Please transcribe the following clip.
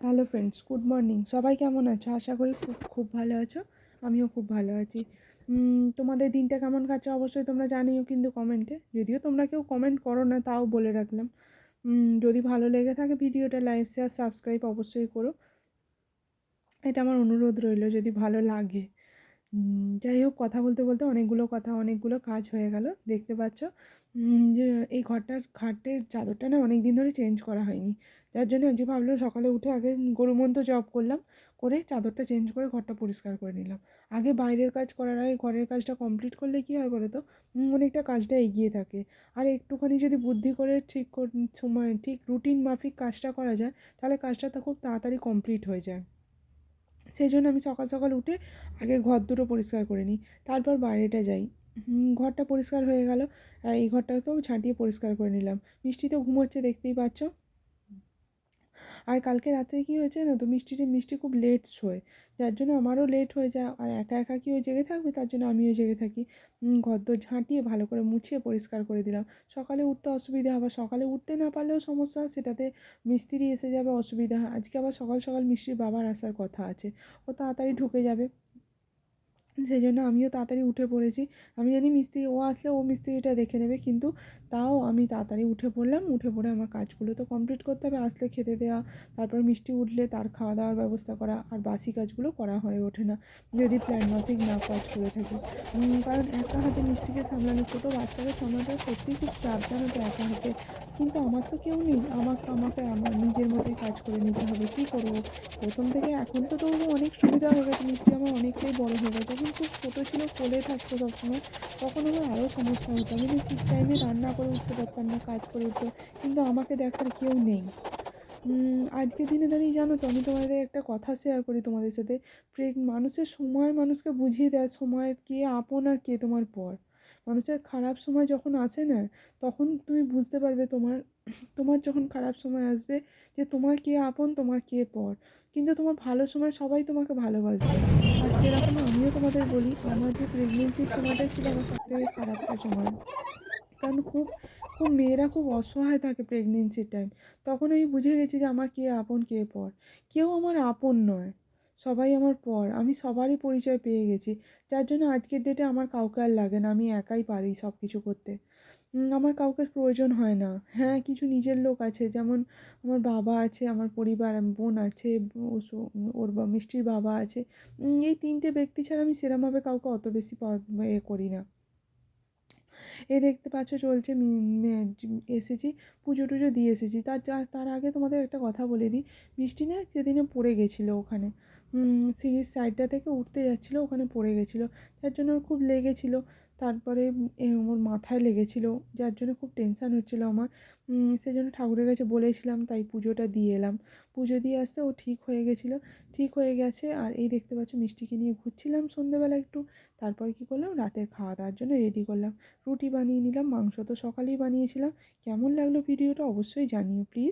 Hello friends good morning সবাই কেমন আছো? আশা করি খুব খুব ভালো আছো। আমিও খুব ভালো আছি। তোমাদের দিনটা কেমন কাটছে? অবশ্যই তোমরা জানিও কিন্তু কমেন্টে যদিও তোমরা কেউ কমেন্ট করো না, তাও বলে রাখলাম। যদি ভালো লেগে থাকে ভিডিওটা লাইক শেয়ার সাবস্ক্রাইব অবশ্যই করো। এটা আমার অনুরোধ রইল, যদি ভালো লাগে। যাই হোক কথা বলতে বলতে অনেকগুলো কথা, অনেকগুলো কাজ হয়ে গেল। দেখতে পাচ্ছ এই ঘরটার খাটের চাদরটা না অনেক দিন ধরে চেঞ্জ করা হয়নি। যার জন্য আজকে ভাবলাম সকালে উঠে আগে গরুমন্ত জব করলাম, করে চাদরটা চেঞ্জ করে ঘরটা পরিষ্কার করে নিলাম। আগে বাইরের কাজ করার আগে ঘরের কাজটা কমপ্লিট করলে কী হয় বলো তো অনেকটা কাজটা এগিয়ে থাকে। আর একটুখানি যদি বুদ্ধি করে ঠিক সময় ঠিক রুটিন মাফিক কাজটা করা যায়, তাহলে কাজটা তো খুব তাড়াতাড়ি কমপ্লিট হয়ে যায়। সেই জন্য আমি সকাল সকাল উঠে আগে ঘর দুটো পরিষ্কার করে নিই, তারপর বাইরেটা যাই। ঘরটা পরিষ্কার হয়ে গেল, আর এই ঘরটাকেও ছাঁটিয়ে পরিষ্কার করে নিলাম। মিষ্টি তো ঘুমোচ্ছে, দেখতেই পাচ্ছ। আর কালকে রাতে কি হয়েছে না তো? মিষ্টিটি মিষ্টি খুব লেট শোয়। যার জন্য আমারও লেট হয়ে যায়। আর একা একা কি ও জেগে থাকবে? তার জন্য আমিও জেগে থাকি। ঘরদোর ঘর দোর ঝাঁটিয়ে ভালো করে মুছিয়ে পরিষ্কার করে দিলাম। সকালে উঠতে অসুবিধা, আবার সকালে উঠতে না পারলেও সমস্যা, সেটাতে মিস্ত্রি এসে যাবে, অসুবিধা। আজকে আবার সকাল সকাল মিষ্টির বাবার আসার কথা আছে। ও তাড়াতাড়ি ঢুকে যাবে। সেই জন্য আমিও তাড়াতাড়ি উঠে পড়েছি। আমি জানি মিস্ত্রি, ও আসলে ও মিস্ত্রিটা দেখে নেবে, কিন্তু তাও আমি তাড়াতাড়ি উঠে পড়লাম, উঠে পড়ে আমার কাজগুলো তো কমপ্লিট করতে হবে, আসলে খেতে দেওয়া তারপর মিষ্টি উঠলে তার খাওয়া দাওয়ার ব্যবস্থা করা, আর বাসি কাজগুলো করা হয়ে ওঠে না, যদি প্ল্যান মাফিক না কাজ করে থাকি। কারণ একা হাতে মিষ্টিকে সামলানো ছোটো বাচ্চাকে সামলানো সত্যিই খুব চাপ জানো তো একা হাতে কিন্তু আমার তো কেউ নেই। আমাকে আমাকে আমার নিজের মতোই কাজ করে নিতে হবে। কী করব? প্রথম থেকে এখন তো তবু অনেক সুবিধা হয়ে গেছে। মিষ্টি আমার অনেকটাই বড় হয়ে গেছে। কিন্তু ছোটো ছিল কোলে থাকতো সবসময়। তখন আমার আরও সমস্যা হতো। আমি ঠিক টাইমে রান্না করে উঠতে পারতাম না কাজ করে উঠতে। কিন্তু আমাকে দেখার কেউ নেই। উম, আজকের দিনে দাঁড়িয়ে জানো তো আমি তোমাদের একটা কথা শেয়ার করি তোমাদের সাথে। মানুষের সময় মানুষকে বুঝিয়ে দেয় সময় কে আপন আর কে তোমার পর। মানুষের খারাপ সময় যখন আসে না, তখন তুমি বুঝতে পারবে তোমার তোমার যখন খারাপ সময় আসবে যে তোমার কে আপন, তোমার কে পর। কিন্তু তোমার ভালো সময় সবাই তোমাকে ভালোবাসবে। আর সেরকম আমিও তোমাদের বলি, আমার যে প্রেগনেন্সির সময়টা ছিল আমার সবথেকে খারাপটা সময়। কারণ খুব খুব মেয়েরা খুব অসহায় থাকে প্রেগনেন্সির টাইম তখন আমি বুঝে গেছি যে আমার কে আপন, কে পর। কেউ আমার আপন নয়। সবাই আমার পর। আমি সবারই পরিচয় পেয়ে গেছি। যার জন্য আজকের ডেটে আমার কাউকে আর লাগে না। আমি একাই পারি সব কিছু করতে আমার কাউকে প্রয়োজন হয় না। হ্যাঁ কিছু নিজের লোক আছে। যেমন আমার বাবা আছে, আমার পরিবার বোন আছে ওর মিষ্টির বাবা আছে। এই তিনটে ব্যক্তি ছাড়া আমি সেরমভাবে কাউকে অত বেশি এ করি না। এ দেখতে পাচ্ছ চলছে এসেছি। পুজো টুজো দিয়ে এসেছি। তার তার আগে তোমাদের একটা কথা বলে দিই। মিষ্টি না সেদিনে পড়ে গেছিল ওখানে। সিঁড়ির সাইডটা থেকে উঠতে যাচ্ছিল, ওখানে পড়ে গেছিল। যার জন্য ওর খুব লেগেছিলো। তারপরে ওর মাথায় লেগেছিলো। যার জন্য খুব টেনশান হচ্ছিল আমার। সেই জন্য ঠাকুরের কাছে বলেছিলাম, তাই পুজোটা দিয়ে এলাম। পুজো দিয়ে আসতে ও ঠিক হয়ে গেছিল। ঠিক হয়ে গেছে, আর এই দেখতে পাচ্ছ, মিষ্টিকে নিয়ে ঘুরছিলাম সন্ধেবেলা একটু। তারপর কী করলাম, রাতের খাওয়া দাওয়ার জন্য রেডি করলাম। রুটি বানিয়ে নিলাম, মাংস তো সকালেই বানিয়েছিলাম। কেমন লাগল ভিডিওটা অবশ্যই জানিও প্লিজ